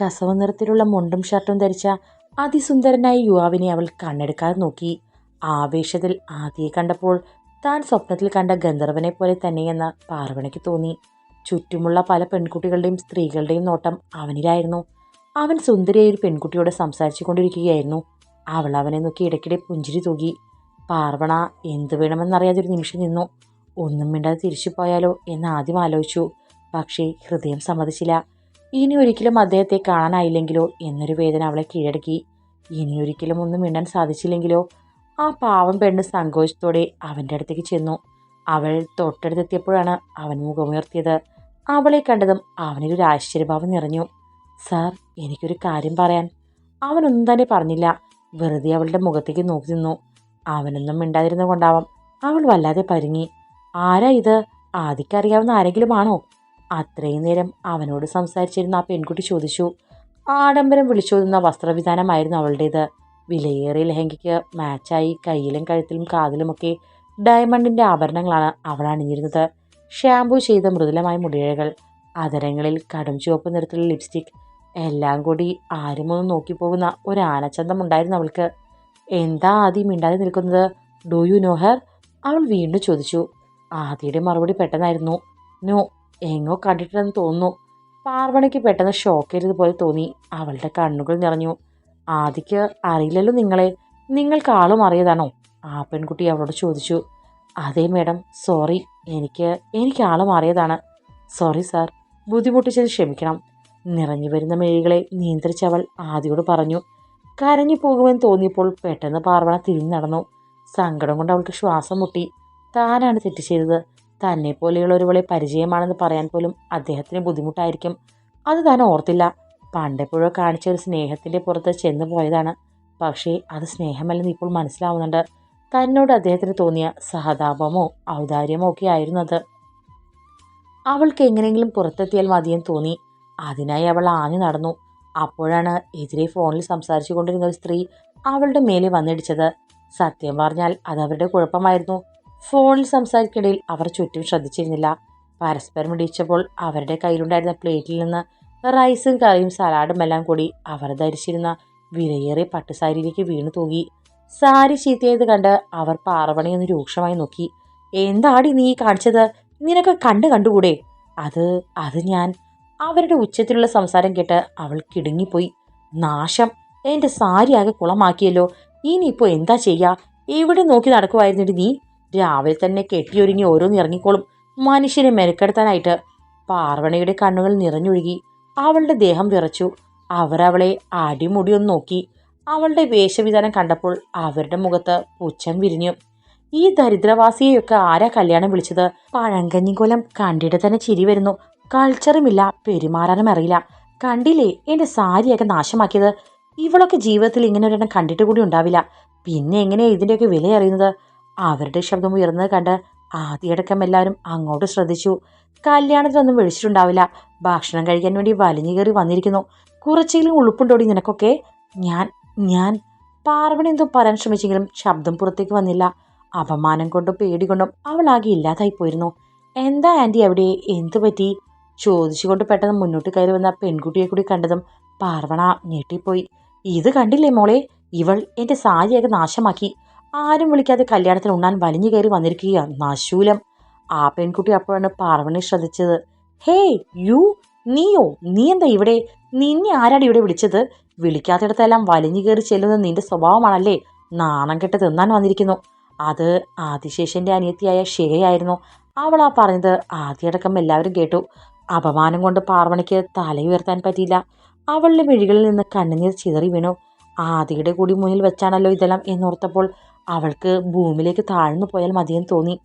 കസവ നിറത്തിലുള്ള മുണ്ടും ഷർട്ടും ധരിച്ച അതിസുന്ദരനായ യുവാവിനെ അവൾ കണ്ണെടുക്കാതെ നോക്കി. ആവേശത്തിൽ ആദ്യം കണ്ടപ്പോൾ താൻ സ്വപ്നത്തിൽ കണ്ട ഗന്ധർവനെ പോലെ തന്നെയെന്ന് പാർവണയ്ക്ക് തോന്നി. ചുറ്റുമുള്ള പല പെൺകുട്ടികളുടെയും സ്ത്രീകളുടെയും നോട്ടം അവനിലായിരുന്നു. അവൻ സുന്ദരിയായ ഒരു പെൺകുട്ടിയോട് സംസാരിച്ചു കൊണ്ടിരിക്കുകയായിരുന്നു അവൾ അവനെ നോക്കി ഇടയ്ക്കിടെ പുഞ്ചിരി തൂകി. പാർവണ എന്തു വേണമെന്നറിയാതെ ഒരു നിമിഷം നിന്നു. ഒന്നും മിണ്ടാതെ തിരിച്ചു പോയാലോ എന്ന് ആദ്യം ആലോചിച്ചു. പക്ഷേ ഹൃദയം സമ്മതിച്ചില്ല. ഇനി ഒരിക്കലും അദ്ദേഹത്തെ കാണാനായില്ലെങ്കിലോ? എന്നൊരു വേദന അവളെ കീഴടക്കി. ഇനി ഒരിക്കലും ഒന്നും മിണ്ടാൻ സാധിച്ചില്ലെങ്കിലോ? ആ പാവം പെണ്ണ് സങ്കോചത്തോടെ അവന്റെ അടുത്തേക്ക് ചെന്നു. അവൾ തൊട്ടടുത്തെത്തിയപ്പോഴാണ് അവൻ മുഖമുയർത്തിയത്. അവളെ കണ്ടതും അവനൊരു ആശ്ചര്യഭാവം നിറഞ്ഞു. സാർ എനിക്കൊരു കാര്യം പറയാൻ. അവനൊന്നും തന്നെ പറഞ്ഞില്ല. വെറുതെ അവളുടെ മുഖത്തേക്ക് നോക്കി നിന്നു. അവനൊന്നും മിണ്ടാതിരുന്ന കൊണ്ടാവാം അവൾ വല്ലാതെ പരുങ്ങി. ആരാ ഇത്? ആദിക്കറിയാവുന്ന ആരെങ്കിലും ആണോ അത്രയും നേരം അവനോട് സംസാരിച്ചിരുന്ന ആ പെൺകുട്ടി ചോദിച്ചു ആഡംബരം വിളിച്ചോതുന്ന വസ്ത്രവിധാനമായിരുന്നു അവളുടേത്. വിലയേറിയ ലഹങ്കയ്ക്ക് മാച്ചായി കയ്യിലും കഴുത്തിലും കാതിലുമൊക്കെ ഡയമണ്ടിന്റെ ആഭരണങ്ങളാണ് അവൾ അണിഞ്ഞിരുന്നത്. ഷാംപൂ ചെയ്ത മൃദുലമായ മുടിഴകൾ അതരങ്ങളിൽ കടും ചുവപ്പ് നിറത്തിലുള്ള ലിപ്സ്റ്റിക് എല്ലാം കൂടി ആരുമൊന്നും നോക്കിപ്പോകുന്ന ഒരു ആനച്ചന്തം ഉണ്ടായിരുന്നു അവൾക്ക്. എന്താ ആദ്യം മിണ്ടാതെ നിൽക്കുന്നത്? ഡു യു നോ ഹർ അവൾ വീണ്ടും ചോദിച്ചു. ആദിയുടെ മറുപടി പെട്ടെന്നായിരുന്നു. നോ എങ്ങോ കണ്ടിട്ടുണ്ടെന്ന് തോന്നുന്നു. പാർവണിക്ക് പെട്ടെന്ന് ഷോക്കേറിയതുപോലെ തോന്നി. അവളുടെ കണ്ണുകൾ നിറഞ്ഞു. ആദിക്ക് അറിയില്ലല്ലോ നിങ്ങളെ. നിങ്ങൾക്ക് ആളും അറിയതാണോ? ആ പെൺകുട്ടി അവളോട് ചോദിച്ചു. അതെ മേഡം. സോറി. എനിക്ക് എനിക്ക് ആളും അറിയതാണ്. Sorry sir. ബുദ്ധിമുട്ടിച്ചത് ക്ഷമിക്കണം. നിറഞ്ഞു വരുന്ന മെഴികളെ നിയന്ത്രിച്ചവൾ ആദിയോട് പറഞ്ഞു. കരഞ്ഞു പോകുമെന്ന് തോന്നിയപ്പോൾ പെട്ടെന്ന് പാർവണ തിരിഞ്ഞു നടന്നു. സങ്കടം കൊണ്ട് അവൾക്ക് ശ്വാസം മുട്ടി. താനാണ് തെറ്റ് ചെയ്തത്. തന്നെ പോലെയുള്ള ഒരുവളെ പരിചയമാണെന്ന് പറയാൻ പോലും അദ്ദേഹത്തിന് ബുദ്ധിമുട്ടായിരിക്കും. അത് താൻ ഓർത്തില്ല. പണ്ടെപ്പോഴോ കാണിച്ച ഒരു സ്നേഹത്തിന്റെ പുറത്ത് ചെന്ന് പോയതാണ്. പക്ഷേ അത് സ്നേഹമല്ലെന്ന് ഇപ്പോൾ മനസ്സിലാവുന്നുണ്ട്. തന്നോട് അദ്ദേഹത്തിന് തോന്നിയ സഹതാപമോ ഔദാര്യമോ ഒക്കെ ആയിരുന്നു അത്. അവൾക്ക് എങ്ങനെയെങ്കിലും പുറത്തെത്തിയാൽ മതിയെന്ന് തോന്നി. അതിനായി അവൾ ആഞ്ഞു നടന്നു. അപ്പോഴാണ് എതിരെ ഫോണിൽ സംസാരിച്ചു കൊണ്ടിരുന്ന ഒരു സ്ത്രീ അവളുടെ മേലെ വന്നിടിച്ചത്. സത്യം പറഞ്ഞാൽ അത് അവരുടെ കുഴപ്പമായിരുന്നു. ഫോണിൽ സംസാരിക്കിടയിൽ അവർ ചുറ്റും ശ്രദ്ധിച്ചിരുന്നില്ല. പരസ്പരം ഇടിച്ചപ്പോൾ അവരുടെ കയ്യിലുണ്ടായിരുന്ന പ്ലേറ്റിൽ നിന്ന് റൈസും കറിയും സലാഡും എല്ലാം കൂടി അവർ ധരിച്ചിരുന്ന വിലയേറിയ പട്ടുസാരിയിലേക്ക് വീണു തൂകി സാരി ചീത്തയത് കണ്ട് അവർ പാറവണി ഒന്ന് രൂക്ഷമായി നോക്കി. എന്താടി നീ കാണിച്ചത്? നിനക്ക് കണ്ടു കണ്ടുകൂടെ? അത് അത് ഞാൻ. അവരുടെ ഉച്ചത്തിലുള്ള സംസാരം കേട്ട് അവൾ കിടുങ്ങിപ്പോയി. നാശം. എന്റെ ആകെ കുളമാക്കിയല്ലോ. ഇനിയിപ്പോൾ എന്താ ചെയ്യുക എവിടെ നോക്കി നടക്കുമായിരുന്നിട്ട് നീ? രാവിലെ തന്നെ കെട്ടിയൊരുങ്ങി ഓരോന്ന് ഇറങ്ങിക്കോളും. മനുഷ്യനെ മെനക്കെടുത്താനായിട്ട് പാർവണയുടെ കണ്ണുകൾ നിറഞ്ഞൊഴുകി അവളുടെ ദേഹം വിറച്ചു. അവരവളെ അടിമുടിയൊന്ന് നോക്കി. അവളുടെ വേഷവിധാനം കണ്ടപ്പോൾ അവരുടെ മുഖത്ത് പുച്ഛം വിരിഞ്ഞു. ഈ ദരിദ്രവാസിയെയൊക്കെ ആരാ കല്യാണം വിളിച്ചത്? പഴങ്കഞ്ഞിക്കൊലം കണ്ടിട്ട് തന്നെ ചിരി വരുന്നു. കൾച്ചറുമില്ല പെരുമാറാനും അറിയില്ല. കണ്ടില്ലേ എന്റെ സാരിയൊക്കെ നാശമാക്കിയത്? ഇവളൊക്കെ ജീവിതത്തിൽ ഇങ്ങനെ ഒരെണ്ണം കണ്ടിട്ട് കൂടി ഉണ്ടാവില്ല. പിന്നെ എങ്ങനെയാ ഇതിന്റെയൊക്കെ വില അറിയുന്നത്? അവരുടെ ശബ്ദം ഉയർന്നത് കണ്ട് ആദ്യടക്കം എല്ലാവരും അങ്ങോട്ട് ശ്രദ്ധിച്ചു. കല്യാണത്തിനൊന്നും വിളിച്ചിട്ടുണ്ടാവില്ല. ഭക്ഷണം കഴിക്കാൻ വേണ്ടി വലിഞ്ഞു കയറി വന്നിരിക്കുന്നു. കുറച്ചെങ്കിലും ഉളുപ്പുണ്ടോടി നിനക്കൊക്കെ? ഞാൻ ഞാൻ. പാർവണി എന്തോ പറയാൻ ശ്രമിച്ചെങ്കിലും ശബ്ദം പുറത്തേക്ക് വന്നില്ല. അപമാനം കൊണ്ടും പേടി കൊണ്ടും അവളാകെ ഇല്ലാതായി പോയിരുന്നു. എന്താ ആന്റി അവിടെ? എന്തു പറ്റി? ചോദിച്ചുകൊണ്ട് പെട്ടെന്ന് മുന്നോട്ട് കയറി വന്ന പെൺകുട്ടിയെ കൂടി കണ്ടതും പാർവണ ഞെട്ടിപ്പോയി. ഇത് കണ്ടില്ലേ മോളെ? ഇവൾ എന്റെ സാരിയൊക്കെ നാശമാക്കി. ആരും വിളിക്കാതെ കല്യാണത്തിന് ഉണ്ണാൻ വലിഞ്ഞു കയറി വന്നിരിക്കുകയാണ്. നശൂലം. ആ പെൺകുട്ടി അപ്പോഴാണ് പാർവണി ശ്രദ്ധിച്ചത്. ഹേ യു നീയോ നീ എന്താ ഇവിടെ? നിന്നെ ആരാണ് ഇവിടെ വിളിച്ചത്? വിളിക്കാത്തിടത്തെല്ലാം വലിഞ്ഞു കയറി ചെല്ലുന്നത് നിന്റെ സ്വഭാവമാണല്ലേ? നാണം കെട്ട് തിന്നാൻ വന്നിരിക്കുന്നു. അത് ആദിശേഷന്റെ അനിയത്തിയായ ഷേയായിരുന്നു. അവൾ ആ പറഞ്ഞത് ആദ്യടക്കം എല്ലാവരും കേട്ടു. അപമാനം കൊണ്ട് പാർവണിക്ക് തലയുയർത്താൻ പറ്റിയില്ല. അവളുടെ മിഴികളിൽ നിന്ന് കണ്ണുനീർ ചിതറി വീണു. ആദിയുടെ കൂടി മുന്നിൽ വെച്ചാണല്ലോ ഇതെല്ലാം എന്നോർത്തപ്പോൾ അവൾക്ക് ഭൂമിയിലേക്ക് താഴ്ന്നു പോയാൽ മതിയെന്ന് തോന്നി.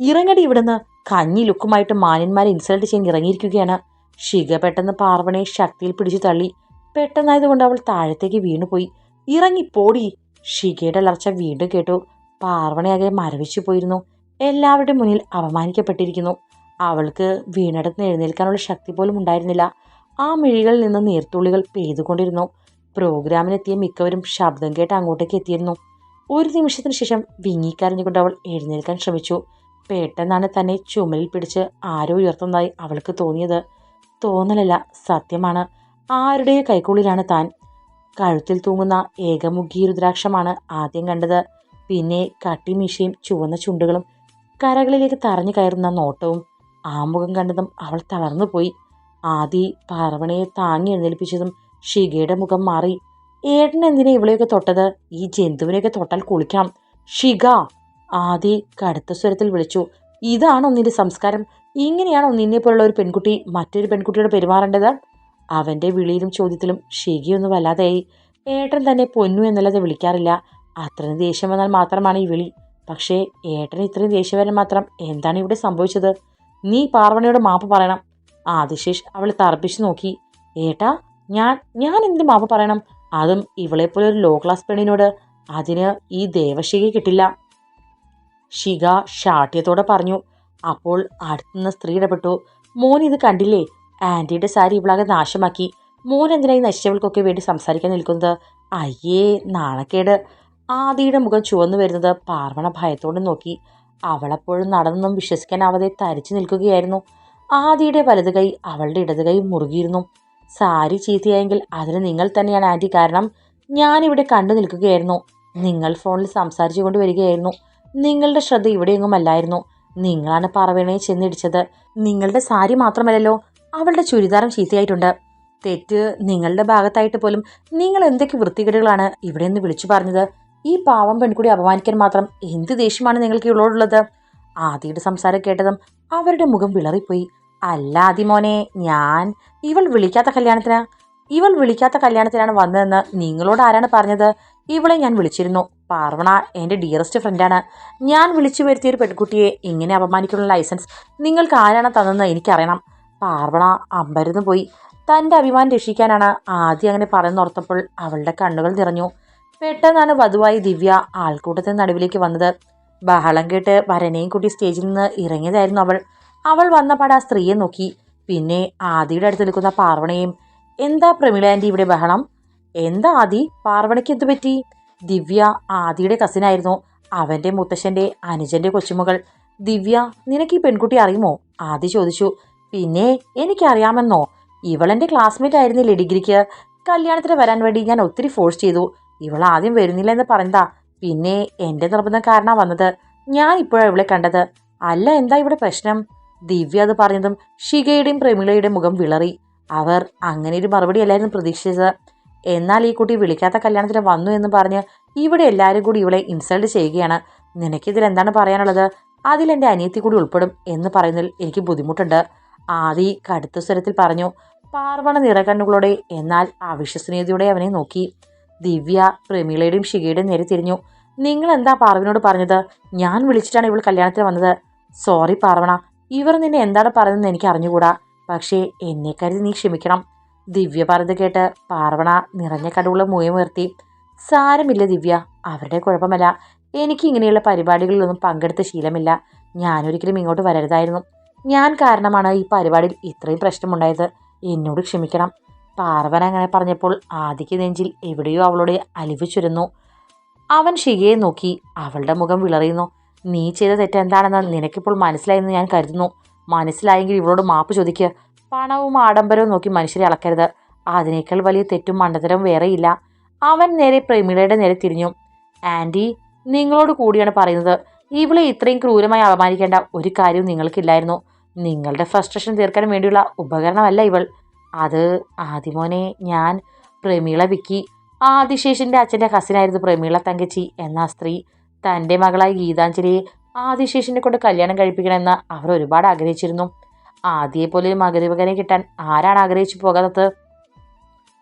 ഇറങ്ങടി ഇവിടുന്ന്. കഞ്ഞി ലുക്കുമായിട്ട് മാന്യന്മാരെ ഇൻസൾട്ട് ചെയ്യാൻ ഇറങ്ങിയിരിക്കുകയാണ്. ഷിക പെട്ടെന്ന് പാർവണയെ ശക്തിയിൽ പിടിച്ചു തള്ളി. പെട്ടെന്നായതുകൊണ്ട് അവൾ താഴത്തേക്ക് വീണുപോയി. ഇറങ്ങിപ്പോടി ഷികയുടെ അലർച്ച വീണ്ടും കേട്ടു. പാർവണയാകെ മരവിച്ചു പോയിരുന്നു. എല്ലാവരുടെ മുന്നിൽ അപമാനിക്കപ്പെട്ടിരിക്കുന്നു. അവൾക്ക് വീണടത്ത് എഴുന്നേൽക്കാനുള്ള ശക്തി പോലും ഉണ്ടായിരുന്നില്ല. ആ മിഴികളിൽ നിന്ന് നീർത്തുള്ളികൾ പെയ്തുകൊണ്ടിരുന്നു. പ്രോഗ്രാമിനെത്തിയ മിക്കവരും ശബ്ദം കേട്ട് അങ്ങോട്ടേക്ക് എത്തിയിരുന്നു. ഒരു നിമിഷത്തിന് ശേഷം വിങ്ങിക്കരഞ്ഞുകൊണ്ട് അവൾ എഴുന്നേൽക്കാൻ ശ്രമിച്ചു. പെട്ടെന്നാണ് തന്നെ ചുമലിൽ പിടിച്ച് ആരോ ഉയർത്തുന്നതായി അവൾക്ക് തോന്നിയത്. തോന്നലല്ല സത്യമാണ്. ആരുടെ കൈക്കുള്ളിലാണ് താൻ? കഴുത്തിൽ തൂങ്ങുന്ന ഏകമുഖി രുദ്രാക്ഷമാണ് ആദ്യം കണ്ടത്. പിന്നെ കട്ടിമീശയും ചുവന്ന ചുണ്ടുകളും കരകളിലേക്ക് തറഞ്ഞു കയറുന്ന നോട്ടവും ആമുഖം മുഖം കണ്ടതും അവൾ തളർന്നുപോയി. ആദി പാർവണയെ താങ്ങി എഴുന്നേൽപ്പിച്ചതും ഷിഗയുടെ മുഖം മാറി. ഏട്ടൻ എന്തിനാ ഇവളെയൊക്കെ തൊട്ടത്? ഈ ജന്തുവിനെയൊക്കെ തൊട്ടാൽ കുളിക്കാം. ഷിക ആദി കടുത്ത സ്വരത്തിൽ വിളിച്ചു. ഇതാണ് നിന്റെ സംസ്കാരം? ഇങ്ങനെയാണ് നിന്നെ പോലുള്ള ഒരു പെൺകുട്ടി മറ്റൊരു പെൺകുട്ടിയോട് പെരുമാറേണ്ടത്? അവന്റെ വിളിയിലും ചോദ്യത്തിലും ഷികയൊന്നും വല്ലാതെയായി ഏട്ടൻ തന്നെ പൊന്നു എന്നല്ലാതെ വിളിക്കാറില്ല. അത്രയും ദേഷ്യം വന്നാൽ മാത്രമാണ് ഈ വിളി. പക്ഷേ ഏട്ടൻ ഇത്രയും ദേഷ്യം വരാൻ മാത്രം എന്താണ് ഇവിടെ സംഭവിച്ചത്? നീ പാർവണിയോട് മാപ്പ് പറയണം. ആദിശേഷ് അവൾ തർപ്പിച്ചു നോക്കി. ഏട്ടാ ഞാൻ ഞാൻ എന്ത് മാപ്പ് പറയണം? അതും ഇവളെപ്പോലെ ഒരു ലോ ക്ലാസ് പെണ്ണിനോട് അതിന് ഈ ദേവശിക കിട്ടില്ല. ഷിക ഷാഠ്യത്തോടെ പറഞ്ഞു അപ്പോൾ അടുത്തുനിന്ന് സ്ത്രീ ഇടപെട്ടു. മോൻ ഇത് കണ്ടില്ലേ? ആന്റിയുടെ സാരി ഇവളാകെ നാശമാക്കി. മോൻ എന്തിനായി നശിച്ചവൾക്കൊക്കെ വേണ്ടി സംസാരിക്കാൻ നിൽക്കുന്നത്? അയ്യേ നാണക്കേട്. ആദിയുടെ മുഖം ചുവന്നു വരുന്നത് പാർവണ ഭയത്തോടെ നോക്കി. അവളെപ്പോഴും നടന്നൊന്നും വിശ്വസിക്കാനാവാതെ തരിച്ചു നിൽക്കുകയായിരുന്നു. ആദിയുടെ വലതു കൈ അവളുടെ ഇടതുകൈ മുറുകിയിരുന്നു. സാരി ചീത്തയായെങ്കിൽ അതിന് നിങ്ങൾ തന്നെയാണ് ആന്റി. കാരണം ഞാനിവിടെ കണ്ടു നിൽക്കുകയായിരുന്നു. നിങ്ങൾ ഫോണിൽ സംസാരിച്ചു കൊണ്ട് വരികയായിരുന്നു. നിങ്ങളുടെ ശ്രദ്ധ ഇവിടെയെങ്ങും അല്ലായിരുന്നു. നിങ്ങളാണ് പറവണയെ ചെന്നിടിച്ചത്. നിങ്ങളുടെ സാരി മാത്രമല്ലല്ലോ അവളുടെ ചുരിദാരം ചീത്തയായിട്ടുണ്ട്. തെറ്റ് നിങ്ങളുടെ ഭാഗത്തായിട്ട് പോലും നിങ്ങൾ എന്തൊക്കെ വൃത്തികേടുകളാണ് ഇവിടെ നിന്ന് വിളിച്ചു പറഞ്ഞത്? ഈ പാവം പെൺകുടി അപമാനിക്കാൻ മാത്രം എന്ത് ദേഷ്യമാണ് നിങ്ങൾക്ക് ഇവളോടുള്ളത് ആദിയുടെ സംസാരം കേട്ടതും അവരുടെ മുഖം വിളറിപ്പോയി. അല്ല അതിമോനെ ഞാൻ ഇവൾ വിളിക്കാത്ത കല്യാണത്തിന്? ഇവൾ വിളിക്കാത്ത കല്യാണത്തിനാണ് വന്നതെന്ന് നിങ്ങളോട് ആരാണ് പറഞ്ഞത്? ഇവളെ ഞാൻ വിളിച്ചിരുന്നു. പാർവണ എന്റെ ഡിയറസ്റ്റ് ഫ്രണ്ടാണ് ഞാൻ വിളിച്ചു വരുത്തിയ ഒരു പെൺകുട്ടിയെ ഇങ്ങനെ അപമാനിക്കാനുള്ള ലൈസൻസ് നിങ്ങൾക്ക് ആരാണ് തന്നതെന്ന് എനിക്കറിയണം. പാർവണ അമ്പരന്ന് പോയി. തന്റെ അഭിമാനം രക്ഷിക്കാനാണ് ആദ്യം അങ്ങനെ പറഞ്ഞോർത്തപ്പോൾ അവളുടെ കണ്ണുകൾ നിറഞ്ഞു. പെട്ടെന്നാണ് വധുവായി ദിവ്യ ആൾക്കൂട്ടത്തിന് നടുവിലേക്ക് വന്നത്. ബഹളം കേട്ട് വരനെയും കൂട്ടി സ്റ്റേജിൽ നിന്ന് ഇറങ്ങിയതായിരുന്നു അവൾ. അവൾ വന്നപാട് ആ സ്ത്രീയെ നോക്കി. പിന്നെ ആദിയുടെ അടുത്ത് നിൽക്കുന്ന പാർവണയും എന്താ പ്രമിളാന്റെ ഇവിടെ ബഹളം? എന്താ ആദി? പാർവണയ്ക്ക് എന്ത് പറ്റി? ദിവ്യ ആദിയുടെ കസിനായിരുന്നു അവന്റെ മുത്തശ്ശന്റെ അനുജന്റെ കൊച്ചുമകൾ. ദിവ്യ നിനക്ക് ഈ പെൺകുട്ടി അറിയുമോ? ആദി ചോദിച്ചു. പിന്നെ എനിക്കറിയാമെന്നോ? ഇവളെന്റെ ക്ലാസ്മേറ്റ് ആയിരുന്നില്ലേ ഡിഗ്രിക്ക്? കല്യാണത്തിന് വരാൻ വേണ്ടി ഞാൻ ഒത്തിരി ഫോഴ്സ് ചെയ്തു. ഇവൾ ആദ്യം വരുന്നില്ല എന്ന് പറഞ്ഞതാ. പിന്നെ എന്റെ നിർബന്ധം കാരണമാണ് വന്നത്. ഞാൻ ഇപ്പോഴാണ് ഇവളെ കണ്ടത്. അല്ല എന്താ ഇവിടെ പ്രശ്നം? ദിവ്യ അത് പറഞ്ഞതും ഷികയുടെയും പ്രമിളയുടെയും മുഖം വിളറി. അവർ അങ്ങനെ ഒരു മറുപടി അല്ലായിരുന്നു പ്രതീക്ഷിച്ചത്. എന്നാൽ ഈ കുട്ടി വിളിക്കാത്ത കല്യാണത്തിന് വന്നു എന്ന് പറഞ്ഞ് ഇവിടെ എല്ലാവരും കൂടി ഇവളെ ഇൻസൾട്ട് ചെയ്യുകയാണ്. നിനക്കിതിൽ എന്താണ് പറയാനുള്ളത്? അതിൽ എന്റെ അനിയത്തി കൂടി ഉൾപ്പെടും എന്ന് പറയുന്നതിൽ എനിക്ക് ബുദ്ധിമുട്ടുണ്ട്. ആദി കടുത്ത സ്വരത്തിൽ പറഞ്ഞു പാർവണ നിറകണ്ണുകളോടെ എന്നാൽ അവിശ്വസനീയതയോടെ അവനെ നോക്കി. ദിവ്യ പ്രമീളയുടെയും ഷികയുടെയും നേരെ തിരിഞ്ഞു. നിങ്ങൾ എന്താ പാർവനോട് പറഞ്ഞത്? ഞാൻ വിളിച്ചിട്ടാണ് ഇവൾ കല്യാണത്തിന് വന്നത്. സോറി പാർവണ ഇവർ നിന്നെ എന്താണ് പറയുന്നതെന്ന് എനിക്ക് അറിഞ്ഞുകൂടാ. പക്ഷേ എന്നെ കരുതി നീ ക്ഷമിക്കണം. ദിവ്യ പറഞ്ഞത് കേട്ട് പാർവണ നിറഞ്ഞ കടുവുള്ള മുയമുയർത്തി സാരമില്ല ദിവ്യ അവരുടെ കുഴപ്പമല്ല. എനിക്ക് ഇങ്ങനെയുള്ള പരിപാടികളിലൊന്നും പങ്കെടുത്ത ശീലമില്ല. ഞാനൊരിക്കലും ഇങ്ങോട്ട് വരരുതായിരുന്നു. ഞാൻ കാരണമാണ് ഈ പരിപാടിയിൽ ഇത്രയും പ്രശ്നമുണ്ടായത്. എന്നോട് ക്ഷമിക്കണം. പാർവന അങ്ങനെ പറഞ്ഞപ്പോൾ ആദിക്ക് നെഞ്ചിൽ എവിടെയോ അവളുടെ അലിവ് ചുരുന്നു. അവൻ ഷികയെ നോക്കി അവളുടെ മുഖം വിളറിയുന്നു. നീ ചെയ്ത തെറ്റ് തെറ്റെന്താണെന്ന് നിനക്കിപ്പോൾ മനസ്സിലായെന്ന് ഞാൻ കരുതുന്നു. മനസ്സിലായെങ്കിൽ ഇവളോട് മാപ്പ് ചോദിക്കുക പണവും ആഡംബരവും നോക്കി മനുഷ്യരെ അളക്കരുത്. അതിനേക്കാൾ വലിയ തെറ്റും മണ്ടത്തരവും വേറെയില്ല. അവൻ നേരെ പ്രേമിളയുടെ നേരെ തിരിഞ്ഞു. ആന്റി നിങ്ങളോട് കൂടിയാണ് പറയുന്നത്. ഇവളെ ഇത്രയും ക്രൂരമായി അപമാനിക്കേണ്ട ഒരു കാര്യവും നിങ്ങൾക്കില്ലായിരുന്നു. നിങ്ങളുടെ ഫ്രസ്ട്രേഷൻ തീർക്കാൻ വേണ്ടിയുള്ള ഉപകരണമല്ല ഇവൾ. അത് ആദിമോനെ ഞാൻ പ്രമീള വിക്കി. ആദിശേഷിന്റെ അച്ഛന്റെ കസിനായിരുന്നു പ്രമീള തങ്കച്ചി എന്ന സ്ത്രീ. തന്റെ മകളായ ഗീതാഞ്ജലിയെ ആദിശേഷിനെ കൊണ്ട് കല്യാണം കഴിപ്പിക്കണമെന്ന് അവർ ഒരുപാട് ആഗ്രഹിച്ചിരുന്നു. ആദ്യയെ പോലെ ഒരു മകരവകനെ കിട്ടാൻ ആരാണ് ആഗ്രഹിച്ചു പോകാത്തത്?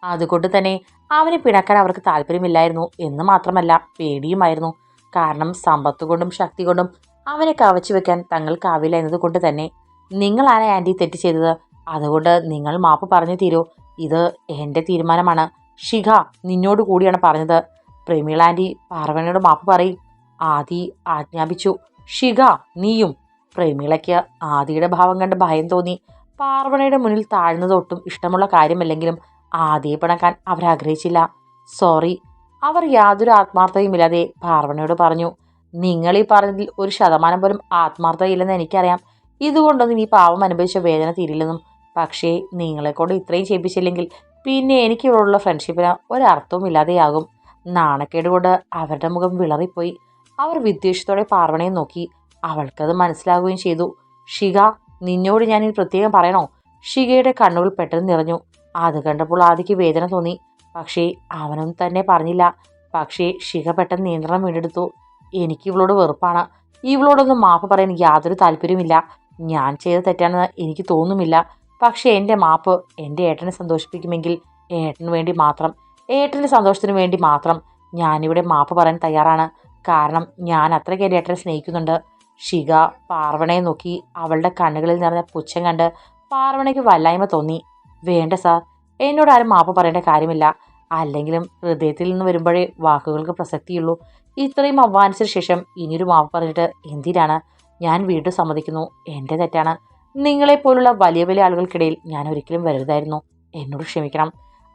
അതുകൊണ്ട് തന്നെ അവനെ പിണക്കാൻ അവർക്ക് താല്പര്യമില്ലായിരുന്നു എന്ന് മാത്രമല്ല പേടിയുമായിരുന്നു. കാരണം സമ്പത്ത് കൊണ്ടും ശക്തി കൊണ്ടും അവനെ കവച്ചു വെക്കാൻ തങ്ങൾക്കാവില്ല എന്നതുകൊണ്ട് തന്നെ നിങ്ങളാണ് ആന്റി തെറ്റ് ചെയ്തത്? അതുകൊണ്ട് നിങ്ങൾ മാപ്പ് പറഞ്ഞു തീരൂ. ഇത് എന്റെ തീരുമാനമാണ്. ഷിഖ നിന്നോട് കൂടിയാണ് പറഞ്ഞത്. പ്രമീള ആന്റി പാർവനോട് മാപ്പ് പറയും. ആദി ആജ്ഞാപിച്ചു. ഷിക നീയും പ്രേമിളയ്ക്ക് ആദിയുടെ ഭാവം കണ്ട് ഭയം തോന്നി. പാർവണയുടെ മുന്നിൽ താഴ്ന്നതൊട്ടും ഇഷ്ടമുള്ള കാര്യമല്ലെങ്കിലും ആദിയെ പിണക്കാൻ അവരാഗ്രഹിച്ചില്ല സോറി അവർ യാതൊരു ആത്മാർത്ഥതയുമില്ലാതെ പാർവണയോട് പറഞ്ഞു നിങ്ങൾ ഈ പറഞ്ഞതിൽ ഒരു ശതമാനം പോലും ആത്മാർത്ഥതയില്ലെന്ന് എനിക്കറിയാം. ഇതുകൊണ്ടൊന്നും ഈ പാവം അനുഭവിച്ച വേദന തീരില്ലെന്നും. പക്ഷേ നിങ്ങളെക്കൊണ്ട് ഇത്രയും ചെയ്യിപ്പിച്ചില്ലെങ്കിൽ പിന്നെ എനിക്ക് ഫ്രണ്ട്ഷിപ്പിന് ഒരർത്ഥവും ഇല്ലാതെയാകും നാണക്കേട് കൊണ്ട് അവരുടെ മുഖം വിളറിപ്പോയി. അവർ വിദ്വേഷത്തോടെ പാർവണയെ നോക്കി. അവൾക്കത് മനസ്സിലാകുകയും ചെയ്തു. ഷിക നിന്നോട് ഞാൻ ഇനി പ്രത്യേകം പറയണോ? ഷികയുടെ കണ്ണുകൾ പെട്ടെന്ന് നിറഞ്ഞു. അത് കണ്ടപ്പോൾ ആദിക്ക് വേദന തോന്നി. പക്ഷേ അവനും തന്നെ പറഞ്ഞില്ല. പക്ഷേ ഷിക പെട്ടെന്ന് നിയന്ത്രണം വീണ്ടെടുത്തു. എനിക്ക് ഇവളോട് വെറുപ്പാണ്. ഇവളോടൊന്നും മാപ്പ് പറയാൻ യാതൊരു താല്പര്യമില്ല ഞാൻ ചെയ്ത തെറ്റാണെന്ന് എനിക്ക് തോന്നുന്നില്ല. പക്ഷേ എന്റെ മാപ്പ് എന്റെ ഏട്ടനെ സന്തോഷിപ്പിക്കുമെങ്കിൽ ഏട്ടന് വേണ്ടി മാത്രം. ഏട്ടന്റെ സന്തോഷത്തിന് വേണ്ടി മാത്രം ഞാനിവിടെ മാപ്പ് പറയാൻ തയ്യാറാണ്. കാരണം ഞാൻ അത്രയ്ക്ക് എന്റെ ഏട്ടനെ സ്നേഹിക്കുന്നുണ്ട്. ഷിക പാർവണയെ നോക്കി അവളുടെ കണ്ണുകളിൽ നിറഞ്ഞ പുച്ഛം കണ്ട് പാർവണയ്ക്ക് വല്ലായ്മ തോന്നി. വേണ്ട സാർ എന്നോട് ആരും മാപ്പ് പറയേണ്ട കാര്യമില്ല. അല്ലെങ്കിലും ഹൃദയത്തിൽ നിന്ന് വരുമ്പോഴേ വാക്കുകൾക്ക് പ്രസക്തിയുള്ളൂ. ഇത്രയും അവ്വാനിച്ചതിന് ശേഷം ഇനിയൊരു മാപ്പ് പറഞ്ഞിട്ട് എന്തിനാണ്? ഞാൻ വീണ്ടും സമ്മതിക്കുന്നു. എന്റെ തെറ്റാണ്. നിങ്ങളെപ്പോലുള്ള വലിയ വലിയ ആളുകൾക്കിടയിൽ ഞാൻ ഒരിക്കലും വരരുതായിരുന്നു എന്നോട് ക്ഷമിക്കണം.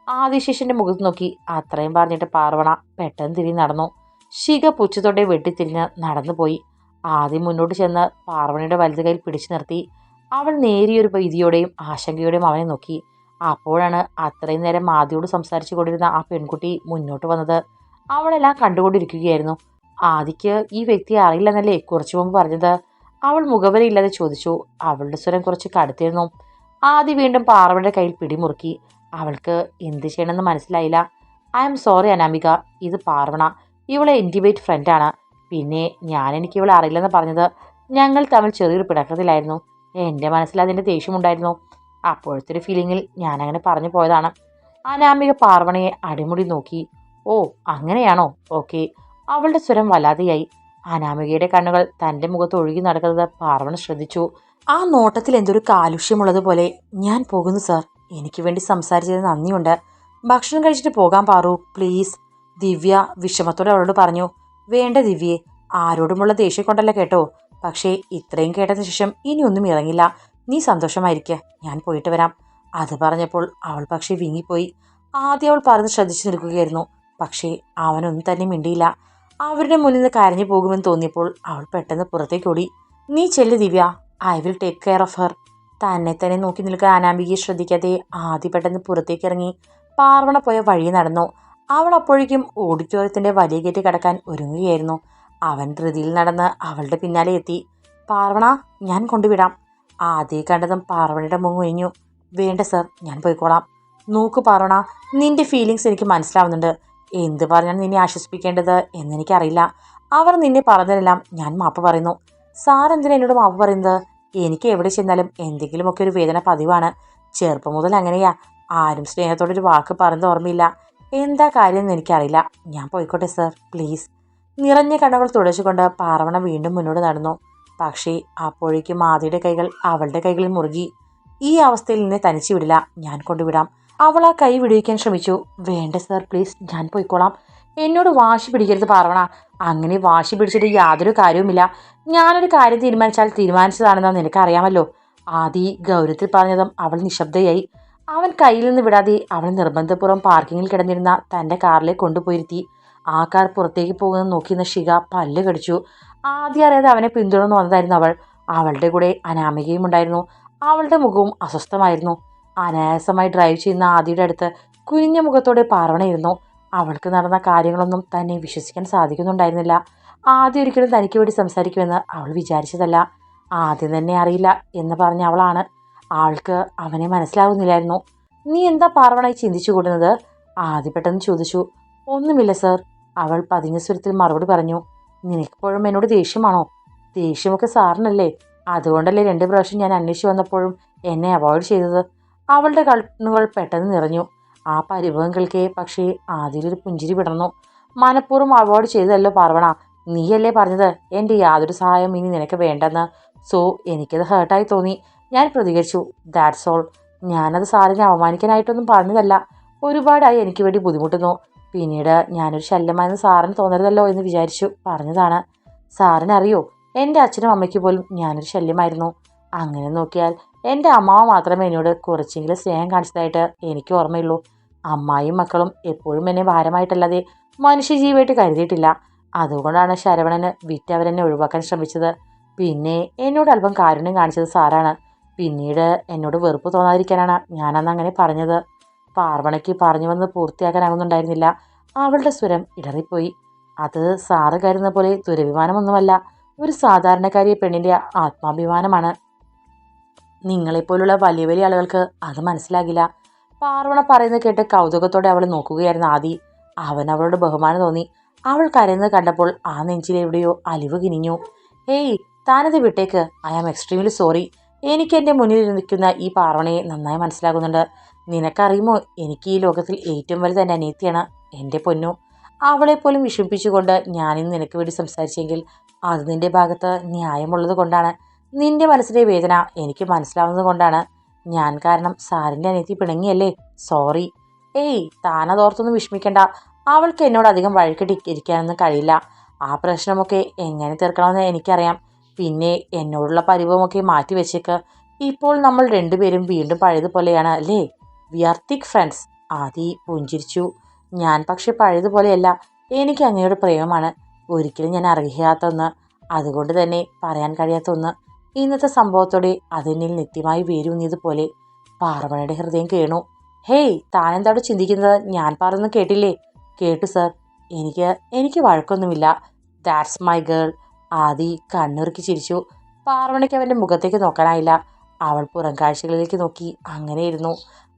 ആദിശേഷന്റെ മുഖത്ത് നോക്കി അത്രയും പറഞ്ഞിട്ട് പാർവണ പെട്ടെന്ന് തിരി നടന്നു. ശിഖ പുച്ഛത്തോടെ വെട്ടിത്തിരിഞ്ഞ് നടന്നുപോയി. ആദ്യം മുന്നോട്ട് ചെന്ന് പാർവണിയുടെ വലതു കയ്യിൽ പിടിച്ചു നിർത്തി. അവൾ നേരിയൊരു ഭീതിയോടെയും ആശങ്കയോടെയും അവനെ നോക്കി. അപ്പോഴാണ് അത്രയും നേരം ആദ്യയോട് സംസാരിച്ചു കൊണ്ടിരുന്ന ആ പെൺകുട്ടി മുന്നോട്ട് വന്നത്. അവളെല്ലാം കണ്ടുകൊണ്ടിരിക്കുകയായിരുന്നു. ആദിക്ക് ഈ വ്യക്തിയെ അറിയില്ലെന്നല്ലേ കുറച്ചു മുമ്പ് പറഞ്ഞത്? അവൾ മുഖവരയില്ലാതെ ചോദിച്ചു. അവളുടെ സ്വരം കുറച്ച് കടുത്തിരുന്നു. ആദി വീണ്ടും പാർവയുടെ കയ്യിൽ പിടിമുറുക്കി. അവൾക്ക് എന്ത് ചെയ്യണമെന്ന് മനസ്സിലായില്ല. I'm sorry Anamika. ഇത് പാർവണ. ഇവളെ ഇന്റിമേറ്റ് ഫ്രണ്ടാണ് പിന്നെ ഞാൻ എനിക്ക് ഇവളെ അറിയില്ലെന്ന് പറഞ്ഞത് ഞങ്ങൾ തമ്മിൽ ചെറിയൊരു പിടക്കത്തിലായിരുന്നു. എന്റെ മനസ്സിൽ അതിന്റെ ദേഷ്യമുണ്ടായിരുന്നു. അപ്പോഴത്തെ ഒരു ഫീലിങ്ങിൽ അങ്ങനെ പറഞ്ഞു പോയതാണ്. അനാമിക പാർവണയെ അടിമുടി നോക്കി. ഓ അങ്ങനെയാണോ? ഓക്കെ. അവളുടെ സ്വരം വല്ലാതെയായി. അനാമികയുടെ കണ്ണുകൾ തന്റെ മുഖത്ത് ഒഴുകി നടക്കുന്നത് പാർവണ ശ്രദ്ധിച്ചു. ആ നോട്ടത്തിൽ എന്തൊരു കാലുഷ്യമുള്ളതുപോലെ ഞാൻ പോകുന്നു സാർ. എനിക്ക് വേണ്ടി സംസാരിച്ചത് നന്ദിയുണ്ട്. ഭക്ഷണം കഴിച്ചിട്ട് പോകാൻ പാറു. പ്ലീസ്. ദിവ്യ വിഷമത്തോടെ അവളോട് പറഞ്ഞു വേണ്ട ദിവ്യേ ആരോടുമുള്ള ദേഷ്യം കൊണ്ടല്ല കേട്ടോ. പക്ഷേ ഇത്രയും കേട്ടതിന് ശേഷം ഇനിയൊന്നും ഇറങ്ങില്ല. നീ സന്തോഷമായിരിക്കുക ഞാൻ പോയിട്ട് വരാം. അത് പറഞ്ഞപ്പോൾ അവൾ പക്ഷേ വിങ്ങിപ്പോയി. ആദ്യം അവൾ പറഞ്ഞ് ശ്രദ്ധിച്ചു നിൽക്കുകയായിരുന്നു. പക്ഷേ അവനൊന്നും തന്നെ മിണ്ടിയില്ല. അവരുടെ മുന്നിൽ നിന്ന് കരഞ്ഞു പോകുമെന്ന് തോന്നിയപ്പോൾ അവൾ പെട്ടെന്ന് പുറത്തേക്ക് ഓടി. നീ ചെല്ല് Divya. I will take care of her തന്നെ തന്നെ നോക്കി നിൽക്കാൻ അനാമികയെ ശ്രദ്ധിക്കാതെ ആദ്യ പെട്ടെന്ന് പുറത്തേക്ക് ഇറങ്ങി. പാർവണ പോയ വഴി നടന്നു. അവൾ അപ്പോഴേക്കും ഓഡിറ്റോറിയത്തിന്റെ വലിയ ഗേറ്റ് കടക്കാൻ ഒരുങ്ങുകയായിരുന്നു. അവൻ ധൃതിയിൽ നടന്ന് അവളുടെ പിന്നാലെ എത്തി. പാർവണ ഞാൻ കൊണ്ടുവിടാം. ആദ്യം കണ്ടതും പാർവണയുടെ മുഖം ഒഴിഞ്ഞു. വേണ്ട സർ ഞാൻ പോയിക്കോളാം. നോക്ക് പാർവണ നിന്റെ ഫീലിങ്സ് എനിക്ക് മനസ്സിലാവുന്നുണ്ട്. എന്ത് പറഞ്ഞാൽ നിന്നെ ആശ്വസിപ്പിക്കേണ്ടത് എന്നെനിക്കറിയില്ല. അവർ നിന്നെ പറഞ്ഞതെല്ലാം ഞാൻ മാപ്പ് പറയുന്നു. സാർ എന്തിനാ എന്നോട് മാപ്പ് പറയുന്നത്? എനിക്ക് എവിടെ ചെന്നാലും എന്തെങ്കിലുമൊക്കെ ഒരു വേദന പതിവാണ്. ചെറുപ്പം മുതൽ അങ്ങനെയാ. ആരും സ്നേഹത്തോടൊരു വാക്ക് പറയുന്നത് ഓർമ്മയില്ല. എന്താ കാര്യം എന്ന് എനിക്കറിയില്ല. ഞാൻ പോയിക്കോട്ടെ സർ. പ്ലീസ്. നിറഞ്ഞ കണ്ണുകൾ തുടച്ചുകൊണ്ട് പാർവണ വീണ്ടും മുന്നോട്ട് നടന്നു. പക്ഷേ അപ്പോഴേക്കും ആദിയുടെ കൈകൾ അവളുടെ കൈകളിൽ മുറുകി. ഈ അവസ്ഥയിൽ നിന്നെ തനിച്ചു വിടില്ല. ഞാൻ കൊണ്ടുവിടാം. അവൾ ആ കൈ വിടുവിക്കാൻ ശ്രമിച്ചു. വേണ്ട സർ. പ്ലീസ് ഞാൻ പോയിക്കോളാം. എന്നോട് വാശി പിടിക്കരുത് പാർവണ അങ്ങനെ വാശി പിടിച്ചിട്ട് യാതൊരു കാര്യവുമില്ല. ഞാനൊരു കാര്യം തീരുമാനിച്ചാൽ തീരുമാനിച്ചതാണെന്ന് നിനക്കറിയാമല്ലോ. ആദി ഗൗരവത്തിൽ പറഞ്ഞതും അവൾ നിശബ്ദയായി. അവൻ കയ്യിൽ നിന്ന് വിടാതെ അവൾ നിർബന്ധപൂർവം പാർക്കിങ്ങിൽ കിടന്നിരുന്ന തന്റെ കാറിലേക്ക് കൊണ്ടുപോയിരുത്തി. ആ കാർ പുറത്തേക്ക് പോകുന്ന നോക്കിയിരുന്ന ഷിക പല്ല് കടിച്ചു. ആദ്യം അറിയാതെ അവനെ പിന്തുടർന്ന് വന്നതായിരുന്നു അവൾ. അവളുടെ കൂടെ അനാമികയും ഉണ്ടായിരുന്നു. അവളുടെ മുഖവും അസ്വസ്ഥമായിരുന്നു. അനായാസമായി ഡ്രൈവ് ചെയ്യുന്ന ആദിയുടെ അടുത്ത് കുനിഞ്ഞ മുഖത്തോടെ പാർവണയിരുന്നു അവൾക്ക് നടന്ന കാര്യങ്ങളൊന്നും തന്നെ വിശ്വസിക്കാൻ സാധിക്കുന്നുണ്ടായിരുന്നില്ല. ആദ്യം ഒരിക്കലും തനിക്ക് വേണ്ടി സംസാരിക്കുമെന്ന് അവൾ വിചാരിച്ചതല്ല. ആദ്യം തന്നെ അറിയില്ല എന്ന് പറഞ്ഞ അവളാണ് ആൾക്ക് അവനെ മനസ്സിലാവുന്നില്ലായിരുന്നു. നീ എന്താ പാർവണായി ചിന്തിച്ചു കൂടുന്നത്? ആദ്യ പെട്ടെന്ന് ചോദിച്ചു. ഒന്നുമില്ല സർ. അവൾ പതിഞ്ഞ സ്വരത്തിൽ മറുപടി പറഞ്ഞു. നിനക്കിപ്പോഴും എന്നോട് ദേഷ്യമാണോ? ദേഷ്യമൊക്കെ സാറിനല്ലേ. അതുകൊണ്ടല്ലേ രണ്ട് പ്രാവശ്യം ഞാൻ അന്വേഷിച്ചു വന്നപ്പോഴും എന്നെ അവോയ്ഡ് ചെയ്തത്. അവളുടെ കണ്ണുകൾ പെട്ടെന്ന് നിറഞ്ഞു. ആ പരിഭവം കേൾക്കേ പക്ഷേ ആദ്യമൊരു പുഞ്ചിരി വിടർന്നു മനഃപൂർവം അവോയ്ഡ് ചെയ്തതല്ലോ പാർവണ. നീയല്ലേ പറഞ്ഞത്? എന്റെ യാതൊരു സഹായം ഇനി നിനക്ക് വേണ്ടെന്ന്. സോ എനിക്കത് ഹേർട്ടായി തോന്നി. ഞാൻ പ്രതികരിച്ചു. ദാറ്റ്സ് ഓൾ ഞാനത് സാറിനെ അവമാനിക്കാനായിട്ടൊന്നും പറഞ്ഞതല്ല. ഒരുപാടായി എനിക്ക് വേണ്ടി ബുദ്ധിമുട്ടുന്നു. പിന്നീട് ഞാനൊരു ശല്യമായെന്ന് സാറിന് തോന്നരുതല്ലോ എന്ന് വിചാരിച്ചു പറഞ്ഞതാണ്. സാറിനറിയോ? എന്റെ അച്ഛനും അമ്മയ്ക്ക് പോലും ഞാനൊരു ശല്യമായിരുന്നു. അങ്ങനെ നോക്കിയാൽ എന്റെ അമ്മാവ മാത്രമേ എന്നോട് കുറച്ചെങ്കിലും സ്നേഹം കാണിച്ചതായിട്ട് എനിക്ക് ഓർമ്മയുള്ളൂ. അമ്മായും മക്കളും എപ്പോഴും എന്നെ ഭാരമായിട്ടല്ലാതെ മനുഷ്യജീവിയായിട്ട് കരുതിയിട്ടില്ല. അതുകൊണ്ടാണ് ശരവണന് വിറ്റ് അവരെന്നെ ഒഴിവാക്കാൻ ശ്രമിച്ചത്. പിന്നെ എന്നോട് അല്പം കാരുണ്യം കാണിച്ചത് സാറാണ്. പിന്നീട് എന്നോട് വെറുപ്പ് തോന്നാതിരിക്കാനാണ് ഞാനന്ന് അങ്ങനെ പറഞ്ഞത്. പാർവണയ്ക്ക് പറഞ്ഞു വന്ന് പൂർത്തിയാക്കാനാകുന്നുണ്ടായിരുന്നില്ല അവളുടെ സ്വരം ഇടറിപ്പോയി. അത് സാറ് കരുതുന്ന പോലെ ദുരഭിമാനമൊന്നുമല്ല. ഒരു സാധാരണക്കാരിയെ പെണ്ണിന്റെ ആത്മാഭിമാനമാണ്. നിങ്ങളെപ്പോലുള്ള വലിയ വലിയ ആളുകൾക്ക് അത് മനസ്സിലാകില്ല. പാർവണ പറയുന്നത് കേട്ട് കൗതുകത്തോടെ അവൾ നോക്കുകയായിരുന്നു ആദി. അവൻ അവളോട് ബഹുമാനം തോന്നി. അവൾ കരയുന്നത് കണ്ടപ്പോൾ ആ നെഞ്ചിലെവിടെയോ അലിവ് കിനിഞ്ഞു. ഏയ് താനത് വിട്ടേക്ക്. I am extremely sorry. എനിക്ക് എന്റെ മുന്നിൽ നിൽക്കുന്ന ഈ പാർവണയെ നന്നായി മനസ്സിലാകുന്നുണ്ട് നിനക്കറിയുമോ എനിക്ക് ഈ ലോകത്തിൽ ഏറ്റവും വലുത് എന്റെ അനിയത്തിയാണ് എന്റെ പൊന്നു. അവളെപ്പോലും വിഷമിപ്പിച്ചുകൊണ്ട് ഞാനിന്ന് നിനക്ക് വേണ്ടി സംസാരിച്ചെങ്കിൽ അത് നിന്റെ ഭാഗത്ത് ന്യായമുള്ളത് കൊണ്ടാണ്. നിന്റെ മനസ്സിലെ വേദന എനിക്ക് മനസ്സിലാവുന്നത് കൊണ്ടാണ്. ഞാൻ കാരണം സാറിന്റെ അനിയത്തി പിണങ്ങിയല്ലേ സോറി. ഏയ് താനതോർത്തൊന്നും വിഷമിക്കണ്ട. അവൾക്ക് എന്നോട് അധികം വഴക്കിട്ടിരിക്കാനൊന്നും കഴിയില്ല. ആ പ്രശ്നമൊക്കെ എങ്ങനെ തീർക്കണമെന്ന് എനിക്കറിയാം. പിന്നെ എന്നോടുള്ള പരിഭവമൊക്കെ മാറ്റി വെച്ചേക്ക്. ഇപ്പോൾ നമ്മൾ രണ്ടുപേരും വീണ്ടും പഴയതുപോലെയാണ് അല്ലേ? We are thick friends Aadi പുഞ്ചിരിച്ചു. ഞാൻ പക്ഷെ പഴയതുപോലെയല്ല. എനിക്ക് അങ്ങയുടെ പ്രേമമാണ്. ഒരിക്കലും ഞാൻ അറിയാത്തൊന്ന് അതുകൊണ്ട് തന്നെ പറയാൻ കഴിയാത്ത ഒന്ന് ഇന്നത്തെ സംഭവത്തോടെ അതെന്നിൽ നിത്യമായി വേരൂന്നിയതുപോലെ പാർവണയുടെ ഹൃദയം കേണു. ഹേയ് താനെന്താണ് ചിന്തിക്കുന്നത്? ഞാൻ പറയുന്നത് കേട്ടില്ലേ? കേട്ടു സർ. എനിക്ക് എനിക്ക് വഴക്കൊന്നുമില്ല. ദാറ്റ്സ് മൈ ഗേൾ ആദി കണ്ണുറുക്കി ചിരിച്ചു. പാർവണിക്ക് അവന്റെ മുഖത്തേക്ക് നോക്കാനായില്ല. അവൾ പുറം കാഴ്ചകളിലേക്ക് നോക്കി അങ്ങനെയിരുന്നു.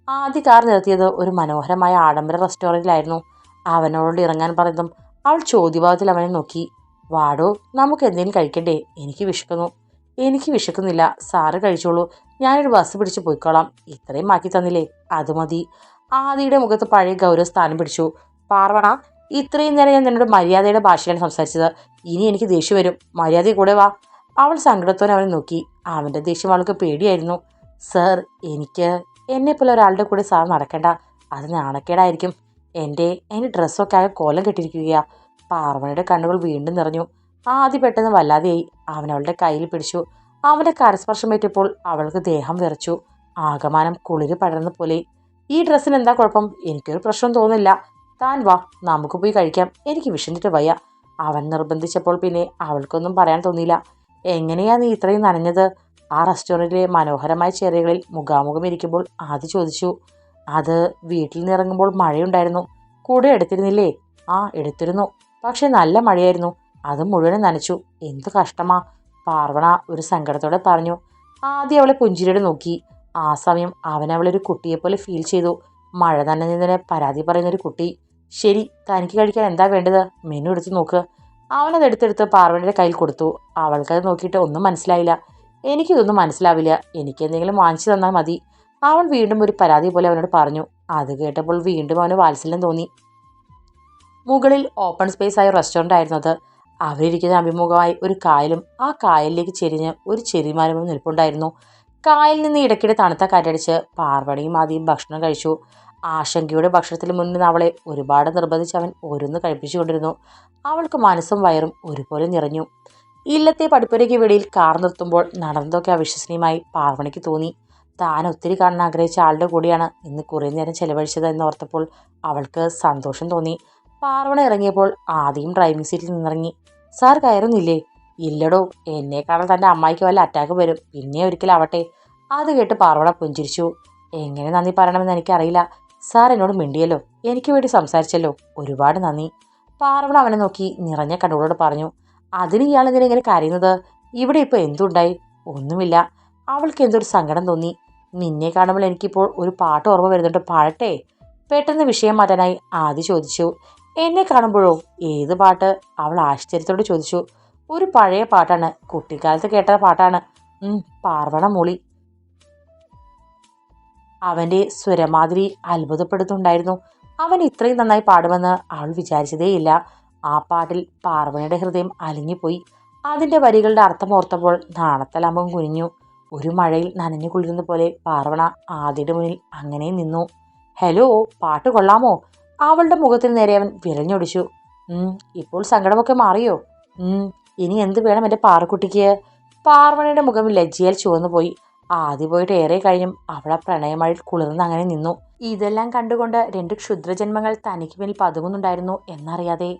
ആദ്യ കാർ നിർത്തിയത് ഒരു മനോഹരമായ ആഡംബര റെസ്റ്റോറന്റിലായിരുന്നു അവനോട് ഇറങ്ങാൻ പറഞ്ഞതും അവൾ ചോദ്യഭാവത്തിൽ അവനെ നോക്കി. വാടോ നമുക്ക് എന്തെങ്കിലും കഴിക്കണ്ടേ? എനിക്ക് വിശക്കുന്നു. എനിക്ക് വിശക്കുന്നില്ല. സാറ് കഴിച്ചോളൂ. ഞാനൊരു ബസ് പിടിച്ച് പോയിക്കോളാം. ഇത്രയും ആക്കി തന്നില്ലേ? അത് മതി. ആദിയുടെ മുഖത്ത് പഴയ ഗൗരവ സ്ഥാനം പിടിച്ചു. പാർവണ ഇത്രയും നേരം ഞാൻ നിന്നോട് മര്യാദയുടെ ഭാഷയാണ് സംസാരിച്ചത്. ഇനി എനിക്ക് ദേഷ്യം വരും. മര്യാദ കൂടെ വാ. അവൾ സങ്കടത്തോടെ അവനെ നോക്കി. അവന്റെ ദേഷ്യം അവൾക്ക് പേടിയായിരുന്നു. സർ എനിക്ക് എന്നെപ്പോലെ ഒരാളുടെ കൂടെ സാർ നടക്കേണ്ട. അത് നാണക്കേടായിരിക്കും. എന്റെ എന്റെ ഡ്രസ്സൊക്കെ ആകെ കോലം കെട്ടിരിക്കുകയാ പാർവണയുടെ കണ്ണുകൾ വീണ്ടും നിറഞ്ഞു. ആദ്യ പെട്ടെന്ന് വല്ലാതെയായി. അവൻ അവളുടെ കയ്യിൽ പിടിച്ചു. അവന്റെ കരസ്പർശമേറ്റപ്പോൾ അവൾക്ക് ദേഹം വിറച്ചു. ആകമാനം കുളിര് പടർന്ന പോലെ. ഈ ഡ്രസ്സിന് എന്താ കുഴപ്പം? എനിക്കൊരു പ്രശ്നം തോന്നില്ല താൻ വാ നമുക്ക് പോയി കഴിക്കാം. എനിക്ക് വിശന്നിട്ട് വയ്യ. അവൻ നിർബന്ധിച്ചപ്പോൾ പിന്നെ അവൾക്കൊന്നും പറയാൻ തോന്നിയില്ല. എങ്ങനെയാ നീ ഇത്രയും നനഞ്ഞത്? ആ റെസ്റ്റോറന്റിലെ മനോഹരമായ ചെറിയകളിൽ മുഖാമുഖം ഇരിക്കുമ്പോൾ ആദ്യ ചോദിച്ചു. അത് വീട്ടിൽ നിന്ന് ഇറങ്ങുമ്പോൾ മഴയുണ്ടായിരുന്നു. കൂടെ എടുത്തിരുന്നില്ലേ? ആ എടുത്തിരുന്നു. പക്ഷെ നല്ല മഴയായിരുന്നു. അത് മുഴുവനും നനച്ചു. എന്ത് കഷ്ടമാ. പാർവണ ഒരു സങ്കടത്തോടെ പറഞ്ഞു. ആദ്യം അവളെ പുഞ്ചിരിയുടെ നോക്കി. ആ സമയം അവൻ കുട്ടിയെപ്പോലെ ഫീൽ ചെയ്തു. മഴ നനഞ്ഞതിന് പരാതി പറയുന്നൊരു കുട്ടി. ശരി തനിക്ക് കഴിക്കാൻ എന്താ വേണ്ടത്? മെനു എടുത്ത് നോക്ക്. അവനത് എടുത്തെടുത്ത് പാർവതിയുടെ കയ്യിൽ കൊടുത്തു. അവൾക്കത് നോക്കിയിട്ട് ഒന്നും മനസ്സിലായില്ല. എനിക്കിതൊന്നും മനസ്സിലാവില്ല. എനിക്ക് എന്തെങ്കിലും വാങ്ങിച്ചു തന്നാൽ മതി. അവൻ വീണ്ടും ഒരു പരാതി പോലെ അവനോട് പറഞ്ഞു. അത് കേട്ടപ്പോൾ വീണ്ടും അവന് വാത്സല്യം തോന്നി. മുകളിൽ ഓപ്പൺ സ്പേസ് ആയ റെസ്റ്റോറന്റ് ആയിരുന്നത് അത്. അവരിയ്ക്കുന്ന അഭിമുഖമായി ഒരു കായലും ആ കായലിലേക്ക് ചെരിഞ്ഞ് ഒരു ചെറിമരവും നിൽപ്പുണ്ടായിരുന്നു. കായലിൽ നിന്ന് ഇടയ്ക്കിടെ തണുത്ത കാറ്റടിച്ച് പാർവണിയും ആദ്യം ഭക്ഷണം കഴിച്ചു. ആശങ്കയുടെ ഭക്ഷണത്തിന് മുന്നിൽ അവളെ ഒരുപാട് നിർബന്ധിച്ച് അവൻ ഓരോന്ന് കഴിപ്പിച്ചുകൊണ്ടിരുന്നു അവൾക്ക് മനസ്സും വയറും ഒരുപോലെ നിറഞ്ഞു. ഇല്ലത്തെ പടിപ്പുരയ്ക്ക് വെളിയിൽ കാർ നിർത്തുമ്പോൾ നടന്നതൊക്കെ അവിശ്വസനീയമായി പാർവണിക്ക് തോന്നി. താൻ ഒത്തിരി കാണാൻ ആഗ്രഹിച്ച ആളുടെ കൂടിയാണ് ഇന്ന് കുറേ നേരം ചെലവഴിച്ചത് എന്നോർത്തപ്പോൾ അവൾക്ക് സന്തോഷം തോന്നി. പാർവണ ഇറങ്ങിയപ്പോൾ ആദ്യം ഡ്രൈവിംഗ് സീറ്റിൽ നിന്നിറങ്ങി. സാർ കയറുന്നില്ലേ? ഇല്ലടോ എന്നെക്കാളും തന്റെ അമ്മായിക്ക് വല്ല അറ്റാക്ക് വരും. പിന്നെ ഒരിക്കലാവട്ടെ. അത് കേട്ട് പാർവണ പുഞ്ചിരിച്ചു. എങ്ങനെ നന്ദി പറയണമെന്ന് എനിക്കറിയില്ല. സാർ എന്നോട് മിണ്ടിയല്ലോ. എനിക്ക് വേണ്ടി സംസാരിച്ചല്ലോ. ഒരുപാട് നന്ദി. പാർവണ അവനെ നോക്കി നിറഞ്ഞ കണ്ണുകളോട് പറഞ്ഞു അതിന് ഇയാൾ എന്തിനാ ഇങ്ങനെ കരയുന്നത്? ഇവിടെ ഇപ്പോൾ എന്തുണ്ടായി? ഒന്നുമില്ല. അവൾക്ക് എന്തൊരു സങ്കടം തോന്നി. നിന്നെ കാണുമ്പോൾ എനിക്കിപ്പോൾ ഒരു പാട്ട് ഓർമ്മ വരുന്നുണ്ട്. പാടട്ടെ. പെട്ടെന്ന് വിഷയം മാറ്റാനായി ആദ്യ ചോദിച്ചു. എന്നെ കാണുമ്പോഴോ? ഏത് പാട്ട്? അവൾ ആശ്ചര്യത്തോട് ചോദിച്ചു. ഒരു പഴയ പാട്ടാണ്. കുട്ടിക്കാലത്ത് കേട്ട പാട്ടാണ്. പാർവണ മൂളി. അവന്റെ സ്വരമാതിരി അത്ഭുതപ്പെടുത്തുണ്ടായിരുന്നു അവൻ ഇത്രയും നന്നായി പാടുമെന്ന് അവൾ വിചാരിച്ചതേയില്ല. ആ പാട്ടിൽ പാർവണയുടെ ഹൃദയം അലിഞ്ഞുപോയി. അതിന്റെ വരികളുടെ അർത്ഥം ഓർത്തപ്പോൾ നാണത്തലാമ്പം കുനിഞ്ഞു. ഒരു മഴയിൽ നനഞ്ഞു കുളിരുന്ന പോലെ പാർവണ ആദ്യയുടെ മുന്നിൽ അങ്ങനെ നിന്നു. ഹലോ പാട്ട് കൊള്ളാമോ? അവളുടെ മുഖത്തിന് നേരെ അവൻ വിരഞ്ഞൊടിച്ചു. "ഉം, ഇപ്പോൾ സങ്കടമൊക്കെ മാറിയോ? ഇനി എന്ത് വേണം എന്റെ പാറക്കുട്ടിക്ക്? പാർവണയുടെ മുഖം ലജ്ജയാൽ ചുവന്നുപോയി. ആദ്യ പോയിട്ട് ഏറെ കഴിഞ്ഞും അവൾ ആ പ്രണയമഴയിൽ കുളിർന്ന് അങ്ങനെ നിന്നു. ഇതെല്ലാം കണ്ടുകൊണ്ട് രണ്ട് ക്ഷുദ്രജന്മങ്ങൾ തനിക്ക് മേൽ പതുങ്ങുന്നുണ്ടായിരുന്നു എന്നറിയാതെ